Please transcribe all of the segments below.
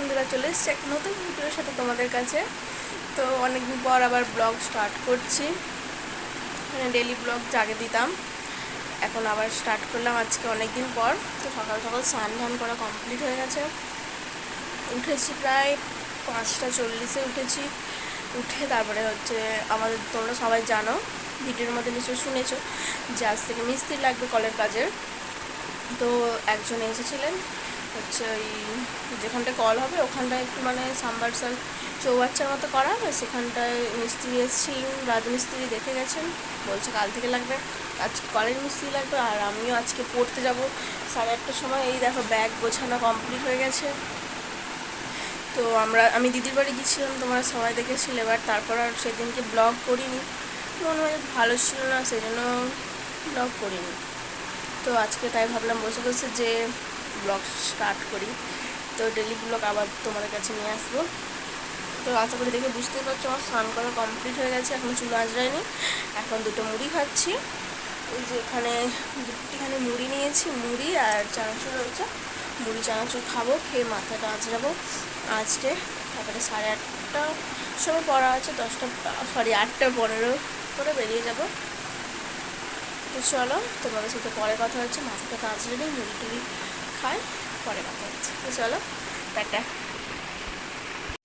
বন্ধুরা চলে এসছে এক নতুন ভিডিওর সাথে তোমাদের কাছে। তো অনেকদিন পর আবার ব্লগ স্টার্ট করছি। মানে ডেলি ব্লগ জাগে দিতাম। এখন আবার স্টার্ট করলাম আজকে অনেক দিন পর। তো সকাল সকাল স্নান ধান করা কমপ্লিট হয়ে গেছে। উঠেছি প্রায় পাঁচটা চল্লিশে উঠেছি। উঠে তারপরে হচ্ছে আমাদের তোমরা সবাই জানো, ভিডিওর মধ্যে নিশ্চয়ই শুনেছো যে আজ থেকে মিস্ত্রি লাগবে কলের কাজের। তো একজন এসেছিলেন। হচ্ছে ওই যেখানটায় কল হবে, ওখানটায় একটু মানে সাম্বারসাল চৌবাচ্চার মতো করা হবে সেখানটায় মিস্ত্রি এসেছি, রাজমিস্ত্রি দেখে গেছেন, বলছে কাল থেকে লাগবে আজকে কলেজ মিস্ত্রি লাগবে, আর আমিও আজকে পড়তে যাব। সাড়ে আটটার সময় এই দেখো ব্যাগ গোছানো কমপ্লিট হয়ে গেছে। তো আমরা, আমি দিদির বাড়ি গিয়েছিলাম, তোমরা সবাই দেখেছিলে, এবার তারপর আর সেদিনকে ব্লগ করিনি। মনে হয় ভালো ছিল না সেই জন্য ব্লগ করিনি। তো আজকে তাই ভাবলাম বসে বসে যে ব্লগ স্টার্ট করি। তো ডেলি ব্লগ আবার তোমাদের কাছে নিয়ে আসব। তো আশা করি দেখে বুঝতেই পারছ, আমার স্নান করা কমপ্লিট হয়ে গেছে, এখন চুলো আঁচড়ায়নি। এখন দুটো মুড়ি খাচ্ছি। ওই যে এখানে দুটিখানে মুড়ি নিয়েছি, মুড়ি আর চানাচুর রয়েছে। মুড়ি, চানাচুর খাব, খেয়ে মাথাটা আঁচড়াবো। আঁচড়ে তারপরে সাড়ে আটটা সময় পড়া আছে, দশটা সরি আটটা পনেরো করে বেরিয়ে যাব। তো চলো, তোমাদের সাথে পরে কথা হচ্ছে, মাথাটা নিই মুড়ি টুড়ি খাই পরে কথা হচ্ছে। তো চলো, টাটা।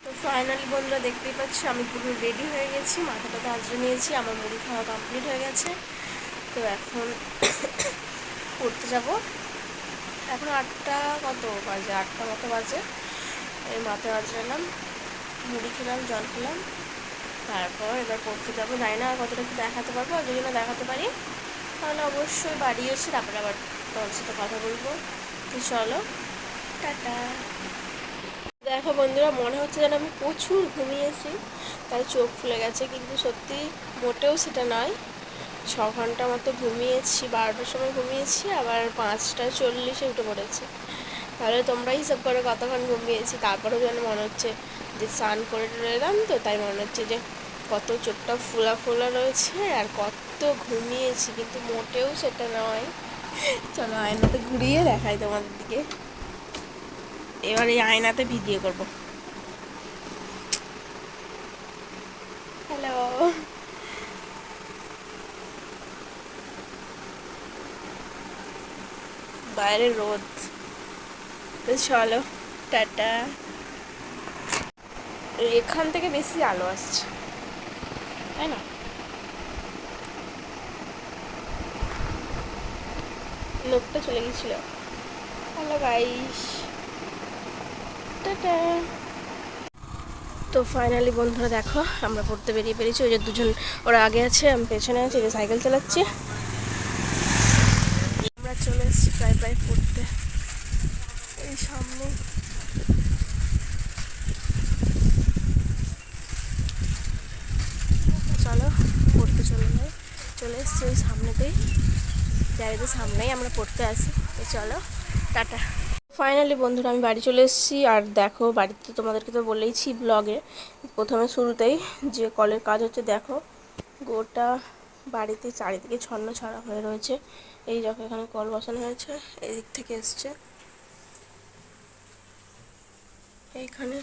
তো ফাইনালি বন্ধুরা দেখতেই পাচ্ছি, আমি পুরো রেডি হয়ে গেছি মাথা মাথাটা আঁচড়ে নিয়েছি, আমার মুড়ি খাওয়া কমপ্লিট হয়ে গেছে। তো এখন পড়তে যাব। এখন আটটা কত বাজে? আটটা মতো বাজে। এই মাথা আঁচড়ালাম মুড়ি খেলাম, জল খেলাম। তারপর এবার পড়তে যাব। জানি না আর কতটা কি দেখাতে পারব, আর যদি না দেখাতে পারি, তাহলে অবশ্যই বাড়ি এসে তারপরে আবার তোমার সাথে কথা বলব। চলো। টাটা। দেখো বন্ধুরা, মনে হচ্ছে যেন আমি প্রচুর ঘুমিয়েছি। তাই চোখ ফুলে গেছে, কিন্তু সত্যি মোটেও সেটা নয়। ছ ঘণ্টা মতো ঘুমিয়েছি, বারোটার সময় ঘুমিয়েছি, আবার পাঁচটা চল্লিশে উঠে পড়েছি। তাহলে তোমরা হিসাব করে কতক্ষণ ঘুমিয়েছি। তারপরেও যেন মনে হচ্ছে যে স্নান করে এলাম তো, তাই মনে হচ্ছে যে কত চোখটা ফোলা ফোলা রয়েছে আর কত ঘুমিয়েছি, কিন্তু মোটেও সেটা নয়। চলো আয়নাতে ঘুরিয়ে দেখাই তোমাদের দিকে এবার এই আয়নাতে ভিডিও করব। হ্যালো বাইরে রোদ। তো চলো টাটা। এখান থেকে বেশি আলো আসছে। তাই না? লোকটা চলে গেছিল। Hello guys tata. তো ফাইনালি বন্ধুরা দেখো, আমরা পড়তে বেরিয়ে পেরেছি ওই যে দুজন ওরা আগে আছে, আমি পেছনে আছি যে সাইকেল চালাচ্ছি। আমরা চলে এসেছি প্রায় প্রায় পড়তে। এই সামনে। চলো, পড়তে চলে যাই। চলে এসছি ওই সামনেতেই। গ্যারেজের সামনেই আমরা পড়তে আসি। তো চলো, টাটা। ফাইনালি বন্ধুরা, আমি বাড়ি চলে এসেছি। আর দেখো, বাড়িতে তোমাদেরকে তো বলেইছি ব্লগে প্রথমে শুরুতেই যে কলের কাজ হচ্ছে, দেখো, গোটা বাড়িতে চারিদিকে ছন্ন ছড়া হয়ে রয়েছে। এই দেখো, এখানে কল বসানো হয়েছে এই দিক থেকে এসছে। এইখানে,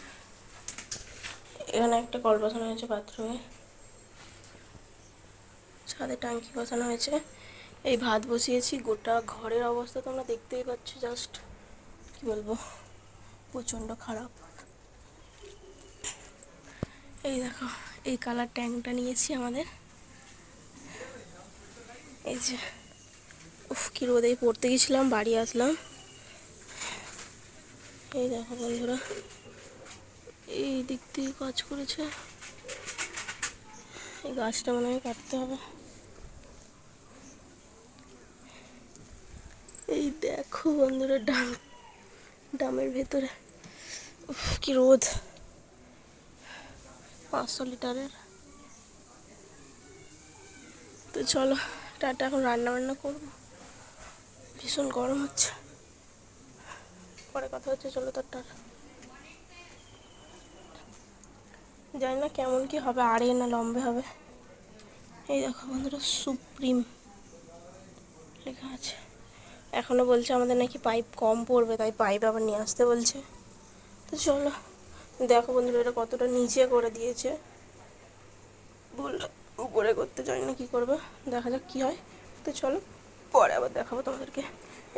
এখানে একটা কল বসানো হয়েছে বাথরুমে ছাদে টাঙ্কি বসানো হয়েছে। এই ভাত বসিয়েছি, গোটা ঘরের অবস্থা তোমরা দেখতেই পাচ্ছ জাস্ট কি বলব? প্রচণ্ড খারাপ। এই দেখো, এই কালার ট্যাঙ্কটা নিয়েছি আমাদের। এই যে, উফ, কি রোদে পড়তে গেছিলাম, বাড়ি আসলাম। এই দেখো বন্ধুরা, এই দিক থেকে কাজ করেছে। এই গাছটা মনে হয় কাটতে হবে। এই দেখো বন্ধুরা, ডাম, ডামের ভেতরে। কি রোদ। পাঁচশো লিটারের। তো চলো, টাটা, এখন রান্না বান্না করব। ভীষণ গরম হচ্ছে। পরে কথা হচ্ছে, চলো তার জানি না কেমন কি হবে, আড়ে না লম্বে হবে। এই দেখো বন্ধুরা, সুপ্রিম লেখা আছে। এখনও বলছে আমাদের নাকি পাইপ কম পড়বে, তাই পাইপ আবার নিয়ে আসতে বলছে। তো চলো, দেখো বন্ধুরা এটা কতটা নিচে করে দিয়েছে। বলল উপরে করতে জানি না কী করবে, দেখা যাক কী হয়। তো চলো, পরে আবার দেখাবো তোমাদেরকে।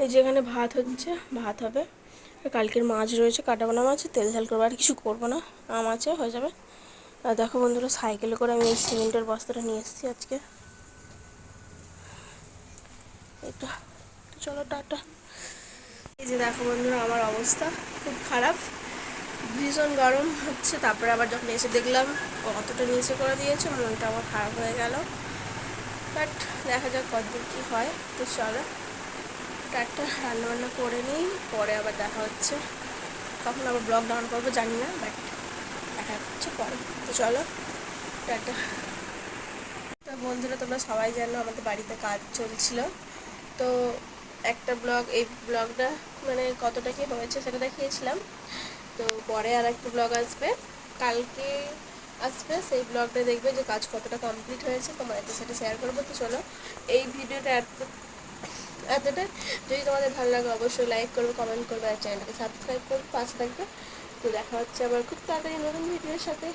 এই যে এখানে ভাত হচ্ছে, ভাত হবে। কালকের মাছ রয়েছে কাটা বানা মাছ, তেল ঝাল করব, আর কিছু করব না। আম আছে, হয়ে যাবে। আর দেখো বন্ধুরা, সাইকেলে করে আমি এই সিমেন্টের বস্তাটা নিয়ে এসেছি আজকে এটা তো চলো, টাটা। এই যে দেখো বন্ধুরা, আমার অবস্থা খুব খারাপ। ভীষণ গরম হচ্ছে, তারপরে আবার যখন এসে দেখলাম অতটা নিচে করে দিয়েছে, মনটা আমার খারাপ হয়ে গেল। বাট দেখা যাক কতদূর কী হয়, তো চলো। একটা রান্নাবান্না করে নিই, পরে আবার দেখা হচ্ছে। কখন আবার ব্লগ ডাউন করব জানি না, বাট দেখা হচ্ছে পরে। তো চলো, টাটা। তো বন্ধুরা, তোমরা সবাই জানো আমাদের বাড়িতে কাজ চলছিল। তো একটা ব্লগ, এই ব্লগটা মানে কতটা কি হয়েছে সেটা দেখিয়েছিলাম। তো পরে আর একটা ব্লগ আসবে, কালকে আসবে, সেই ব্লগটা দেখবে যে কাজ কতটা কমপ্লিট হয়েছে। তোমাদের সেটা শেয়ার করব। তো চলো, এই ভিডিওটা এত, এতটা। যদি তোমাদের ভালো লাগে অবশ্যই লাইক করবে কমেন্ট করবে, আর চ্যানেলটাকে সাবস্ক্রাইব করবে, পাশে থাকবে। তো দেখা হচ্ছে আবার খুব তাড়াতাড়ি নতুন ভিডিওর সাথে।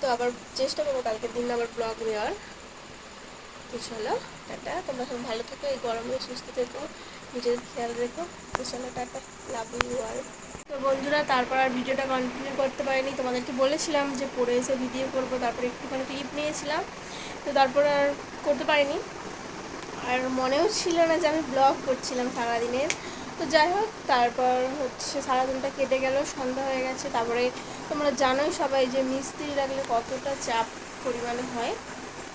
তো আবার চেষ্টা করব কালকের দিন আবার ব্লগ দেওয়ার তো চলো, টাটা। তোমরা সব ভালো থেকো, এই গরমে সুস্থ থেকো, নিজেদের খেয়াল রেখো। তো চলো, টাটা। লাভ ইউ আর তো বন্ধুরা, তারপর আর ভিডিওটা কন্টিনিউ করতে পারিনি। তোমাদেরকে বলেছিলাম যে পরে এসে ভিডিও করব, তারপরে একটুখানি ক্লিপ নিয়েছিলাম। তো তারপর আর করতে পারিনি। আর মনেও ছিল না যে আমি ব্লগ করছিলাম সারাদিনের। তো যাই হোক, তারপর হচ্ছে সারাদিনটা কেটে গেল, সন্ধ্যা হয়ে গেছে। তারপরে তোমরা জানোই সবাই যে মিস্ত্রি লাগলে কতটা চাপ পরিমাণে হয়।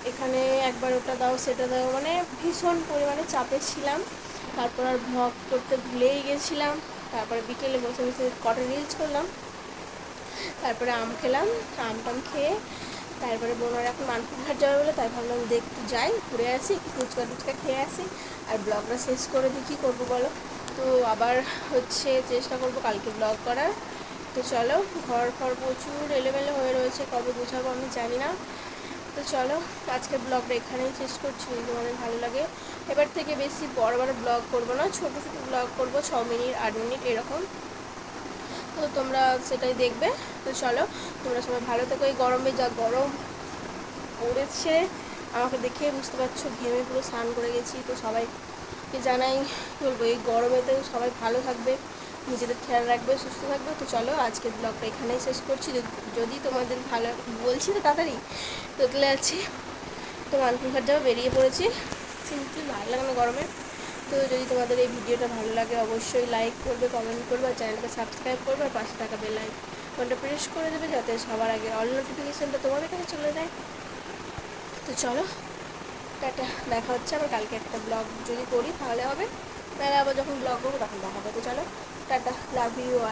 এখানে একবার ওটা দাও, সেটা দাও। মানে ভীষণ পরিমাণে চাপে ছিলাম। তারপর আর ভ্লগ করতে ভুলেই গেছিলাম। তারপরে বিকেলে বসে বসে কটা রিলস করলাম। তারপরে আম খেলাম, আম টাম খেয়ে তারপরে বোনার এখন মানপুর ঘাট যাবে বলে, তাই ভাবলাম একটু যাই, ঘুরে আসি ফুচকা টুচকা খেয়ে আসি আর ব্লগটা শেষ করে দিই কী করব বলো? তো আবার হচ্ছে চেষ্টা করব কালকে ব্লগ করার। তো চলো ঘর ফর প্রচুর এলোমেলো হয়ে রয়েছে, কবে বোঝাবো আমি জানি না। তো চলো আজকে ব্লগটা এখানেই শেষ করছি। যদি তোমাদের ভালো লাগে, এবার থেকে বেশি বড় বড় ব্লগ করব না, ছোটো ছোটো ব্লগ করব, ছ মিনিট, আট মিনিট এরকম। তো তোমরা সেটাই দেখবে। তো চলো, তোমরা সবাই ভালো থেকো। এই গরমে যা গরম পড়েছে, আমাকে দেখে বুঝতে পারছ, ঘেমে পুরো স্নান করে গেছি। তো সবাইকে জানাই বলব, এই গরমেতেও সবাই ভালো থাকবে। নিজেদের খেয়াল রাখবে, সুস্থ থাকবে। তো চলো, আজকের ব্লগটা এখানেই শেষ করছি। যদি- তোমাদের ভালো বলছি তো তাড়াতাড়ি তোতলে আছি। তো মানপুর ঘাট যাব, বেরিয়ে পড়েছি। সিম্পলি ভালো লাগে না গরমে? তো যদি তোমাদের এই ভিডিওটা ভালো লাগে, অবশ্যই লাইক করবে কমেন্ট করবে, আর চ্যানেলটা সাবস্ক্রাইব করবে, আর পাশে থাকা বেল আইকনটা প্রেস করে দেবে, যাতে সবার আগে অল নোটিফিকেশানটা তোমাদের কাছে চলে যায়। তো চলো, টাটা, দেখা হচ্ছে আবার কালকে একটা ব্লগ যদি করি, তাহলে হবে। তাহলে আবার যখন ব্লগ করব, তখন দেখা হবে। তো চলো। Tata love you